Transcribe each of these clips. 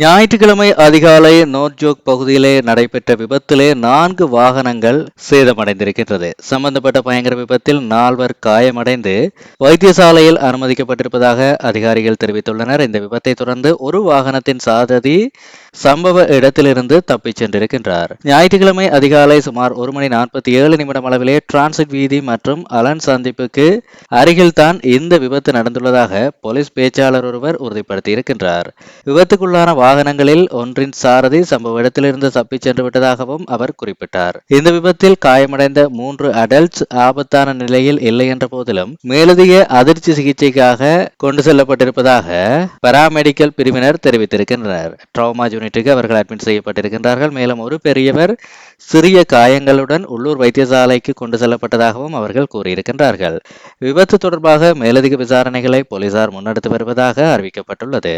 ஞாயிற்றுக்கிழமை அதிகாலை நோர்ஜோக் பகுதியிலே நடைபெற்ற விபத்திலே நான்கு வாகனங்கள் சேதமடைந்திருக்கின்றது. சம்பந்தப்பட்ட பயங்கர விபத்தில் நால்வர் காயமடைந்து வைத்தியசாலையில் அனுமதிக்கப்பட்டிருப்பதாக அதிகாரிகள் தெரிவித்துள்ளனர். இந்த விபத்தை தொடர்ந்து ஒரு வாகனத்தின் சாரதி சம்பவ இடத்திலிருந்து தப்பிச் சென்றிருக்கின்றார். ஞாயிற்றுக்கிழமை அதிகாலை சுமார் ஒரு மணி நாற்பத்தி ஏழு நிமிடம் அளவிலே டிரான்சிட் வீதி மற்றும் அலன் சந்திப்புக்கு அருகில்தான் இந்த விபத்து நடந்துள்ளதாக போலீஸ் பேச்சாளர் ஒருவர் உறுதிப்படுத்தியிருக்கின்றார். விபத்துக்குள்ளான வாகனங்களில் ஒன்றின் சாரதி சம்பவ இடத்திலிருந்து தப்பிச் சென்று விட்டதாகவும் அவர் குறிப்பிட்டார். இந்த விபத்தில் காயமடைந்த மூன்று அடல்ட்ஸ் ஆபத்தான நிலையில் இல்லை என்ற போதிலும் மேலதிக அதிர்ச்சி சிகிச்சைக்காக கொண்டு செல்லப்பட்டிருப்பதாக பராமெடிக்கல் பிரிவினர் தெரிவித்திருக்கின்றனர். ட்ராமா யூனிட்டுக்கு அவர்கள் அட்மிட் செய்யப்பட்டிருக்கின்றார்கள். மேலும் ஒரு பெரியவர் சிறிய காயங்களுடன் உள்ளூர் வைத்தியசாலைக்கு கொண்டு செல்லப்பட்டதாகவும் அவர்கள் கூறியிருக்கின்றார்கள். விபத்து தொடர்பாக மேலதிக விசாரணைகளை போலீசார் முன்னெடுத்து வருவதாக அறிவிக்கப்பட்டுள்ளது.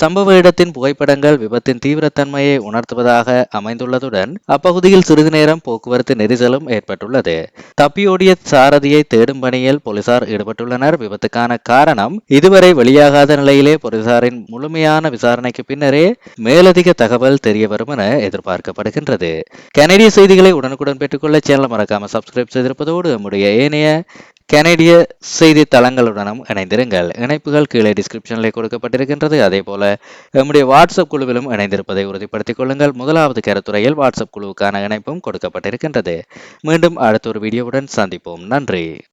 சம்பவ இடத்தின் புகைப்படங்கள் விபத்தின் தீவிரத்தன்மையை உணர்த்துவதாக அமைந்துள்ளதுடன் அப்பகுதியில் சிறிது நேரம் போக்குவரத்து நெரிசலும் ஏற்பட்டுள்ளது. தப்பியோடிய சாரதியை தேடும் பணியில் போலீசார் ஈடுபட்டுள்ளனர். விபத்துக்கான காரணம் இதுவரை வெளியாகாத நிலையிலே போலீசாரின் முழுமையான விசாரணைக்கு பின்னரே மேலதிக தகவல் தெரிய வரும் என எதிர்பார்க்கப்படுகின்றது. கனேடிய செய்திகளை உடனுக்குடன் பெற்றுக்கொள்ள சேனலை மறக்காம சப்ஸ்கிரைப் செய்திருப்பதோடு நம்முடைய ஏனைய கனேடிய செய்தி தளங்களுடனும் இணைந்திருங்கள். இணைப்புகள் கீழே டிஸ்கிரிப்ஷனில் கொடுக்கப்பட்டிருக்கின்றது. அதே போல நம்முடைய வாட்ஸ்அப் குழுவிலும் இணைந்திருப்பதை உறுதிப்படுத்திக் கொள்ளுங்கள். முதலாவது கருத்துறையில் வாட்ஸ்அப் குழுவுக்கான இணைப்பும் கொடுக்கப்பட்டிருக்கின்றது. மீண்டும் அடுத்த ஒரு வீடியோவுடன் சந்திப்போம். நன்றி.